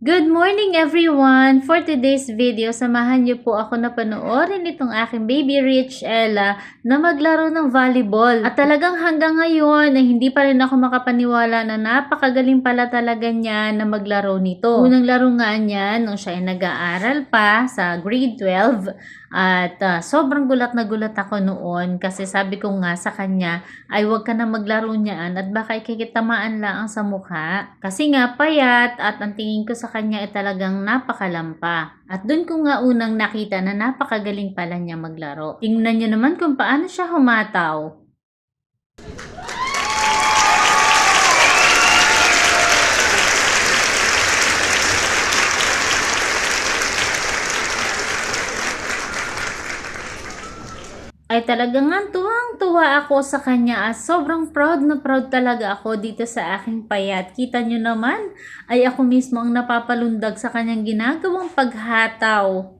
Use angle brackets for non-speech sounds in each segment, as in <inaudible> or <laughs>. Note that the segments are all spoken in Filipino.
Good morning everyone! For today's video, samahan niyo po ako na panoorin itong aking baby Rich Ella na maglaro ng volleyball. At talagang hanggang ngayon ay hindi pa rin ako makapaniwala na napakagaling pala talaga niya na maglaro nito. Unang laro nga niya nung siya ay nag-aaral pa sa grade 12 at ah, sobrang gulat na gulat ako noon kasi sabi ko nga sa kanya ay huwag ka na maglaro niyan at baka ikikitamaan lang ang sa mukha. Kasi nga payat at ang tingin ko sa kanya ay talagang napakalampa. At doon ko nga unang nakita na napakagaling pala niya maglaro. Tingnan niyo naman kung paano siya humataw. Ay talagang nga tuwang-tuwa ako sa kanya at sobrang proud na proud talaga ako dito sa aking payat. Kita nyo naman, ay ako mismo ang napapalundag sa kanyang ginagawang paghataw.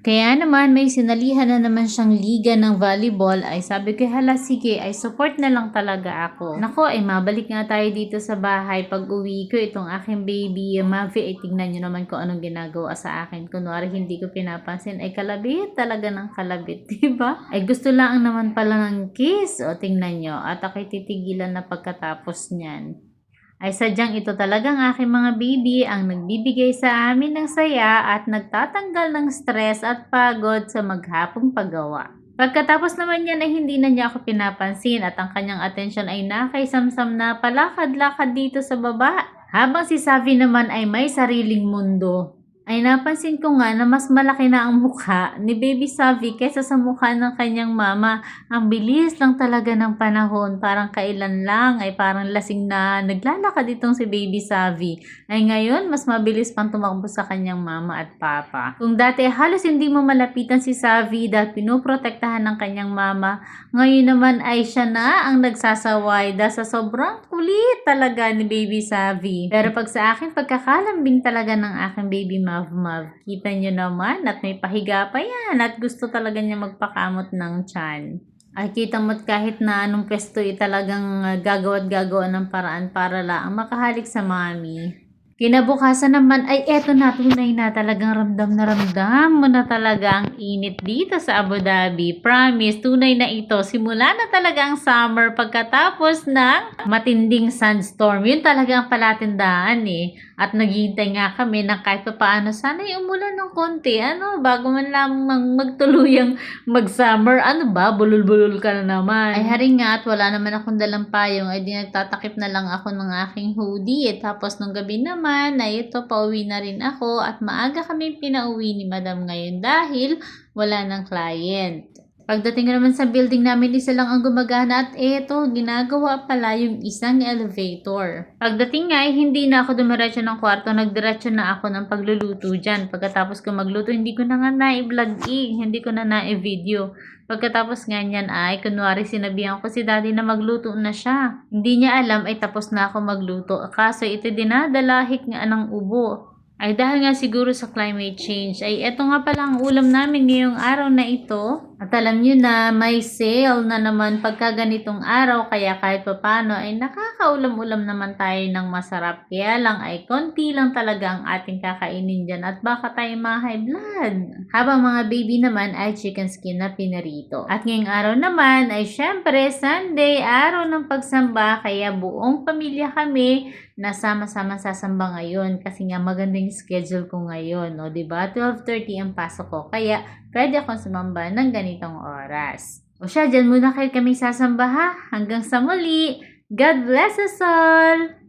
Kaya naman may sinalihan na naman siyang liga ng volleyball ay sabi ko hala sige ay support na lang talaga ako. Nako ay mabalik nga tayo dito sa bahay pag uwi ko itong aking baby Mavi ay tingnan nyo naman kung anong ginagawa sa akin. Kunwari hindi ko pinapansin ay kalabit talaga ng kalabit <laughs> diba? Ay gusto lang naman pala ng kiss o tingnan nyo at ako'y titigilan na pagkatapos niyan ay sadyang ito talagang aking mga baby ang nagbibigay sa amin ng saya at nagtatanggal ng stress at pagod sa maghapong paggawa. Pagkatapos naman yan ay hindi na niya ako pinapansin at ang kanyang atensyon ay nakaisamsam na palakad-lakad dito sa baba. Habang si Savi naman ay may sariling mundo ay napansin ko nga na mas malaki na ang mukha ni Baby Savi kaysa sa mukha ng kanyang mama. Ang bilis lang talaga ng panahon. Parang kailan lang ay parang lasing na naglalakad itong si Baby Savi. Ay ngayon, mas mabilis pang tumakbo sa kanyang mama at papa. Kung dati halos hindi mo malapitan si Savi dahil pinoprotektahan ng kanyang mama, ngayon naman ay siya na ang nagsasaway dahil sa sobrang kulit talaga ni Baby Savi. Pero pag sa akin, pagkakalambing talaga ng aking baby Mav Mav, kita nyo naman at may pahiga pa yan at gusto talaga niya magpakamot ng tiyan. Ay kita mo't kahit na anong pwesto ay talagang uh, gagawa at gagawa ng paraan para lang makahalik sa mami. Kinabukasan naman ay eto na tunay na talagang ramdam na ramdam mo na talaga init dito sa Abu Dhabi. Promise, tunay na ito. Simula na talaga ang summer pagkatapos ng matinding sandstorm. Yun talaga ang palatindaan eh. At naghihintay nga kami na kahit pa paano sana umulan ng konti. Ano, bago man lamang magtuluyang mag-summer. Ano ba, bulul-bulul ka na naman. Ay haring nga at wala naman akong dalang payong. Ay di nagtatakip na lang ako ng aking hoodie. Eh, tapos nung gabi naman, ay ito, pauwi na rin ako. At maaga kami pinauwi ni madam ngayon dahil wala ng client. Pagdating naman sa building namin, isa lang ang gumagana at eto, ginagawa pala yung isang elevator. Pagdating nga, eh, hindi na ako dumiretso ng kwarto, nagdiretso na ako ng pagluluto dyan. Pagkatapos ko magluto, hindi ko na nga na-vlog eh, hindi ko na na-video. Pagkatapos nga niyan ay, kunwari sinabihan ko si daddy na magluto na siya. Hindi niya alam ay tapos na ako magluto. Kaso ito dinadalahik nga ng ubo. Ay dahil nga siguro sa climate change, ay eto nga pala ang ulam namin ngayong araw na ito. At alam nyo na may sale na naman pagka ganitong araw, kaya kahit papano ay nakakaulam-ulam naman tayo ng masarap. Kaya lang ay konti lang talaga ang ating kakainin dyan at baka tayo mga high blood. Habang mga baby naman ay chicken skin na pinarito. At ngayong araw naman ay syempre Sunday, araw ng pagsamba, kaya buong pamilya kami nasama-sama sasamba ngayon kasi nga magandang schedule ko ngayon, no, 'di ba? 12:30 ang pasok ko. Kaya pwede akong sumamba ng ganitong oras. O siya, dyan muna kayo kami sasamba ha. Hanggang sa muli. God bless us all!